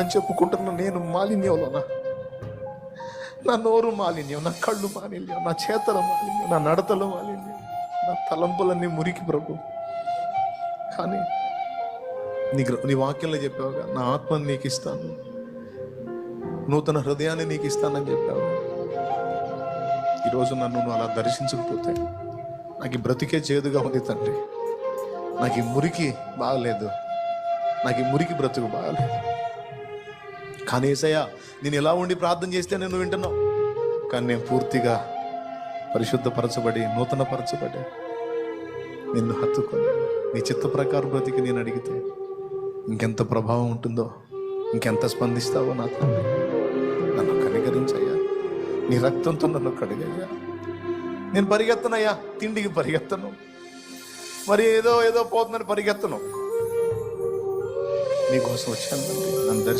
అని చెప్పుకుంటున్న నేను మాలిన్యంలోనా? నా నోరు మాలిన్యం నా కళ్ళు మాలిన్యం నా చేతల మాలిన్యం నా నడతల మాలిన్యం నా తలంపులన్నీ మురికి ప్రభు. కానీ నీ నీ వాక్యంలో చెప్పావుగా నా ఆత్మని నీకు ఇస్తాను నూతన హృదయాన్ని నీకు ఇస్తానని చెప్పావు. ఈరోజు నన్ను నువ్వు అలా దర్శించకపోతే నాకు ఈ బ్రతికే చేదుగా ఉంది తండ్రి. నాకు ఈ మురికి బాగలేదు. నాకు ఈ మురికి బ్రతుకు బాగలేదు. కానీ నేను ఎలా ఉండి ప్రార్థన చేస్తే నేను వింటున్నావు? కానీ నేను పూర్తిగా పరిశుద్ధపరచబడి నూతనపరచబడి నిన్ను హత్తుకొని నీ చిత్త ప్రకారం బ్రతికి నేను అడిగితే ఇంకెంత ప్రభావం ఉంటుందో ఇంకెంత స్పందిస్తావో నా తండ్రి? నన్ను కనికరించయ్యా. నీ రక్తంతో నన్ను కడిగయ్యా. నేను పరిగెత్తనయ్యా తిండికి పరిగెత్తను. మరి ఏదో ఏదో పోతుందని పరిగెత్తను. నీకోసం వచ్చాను నన్ను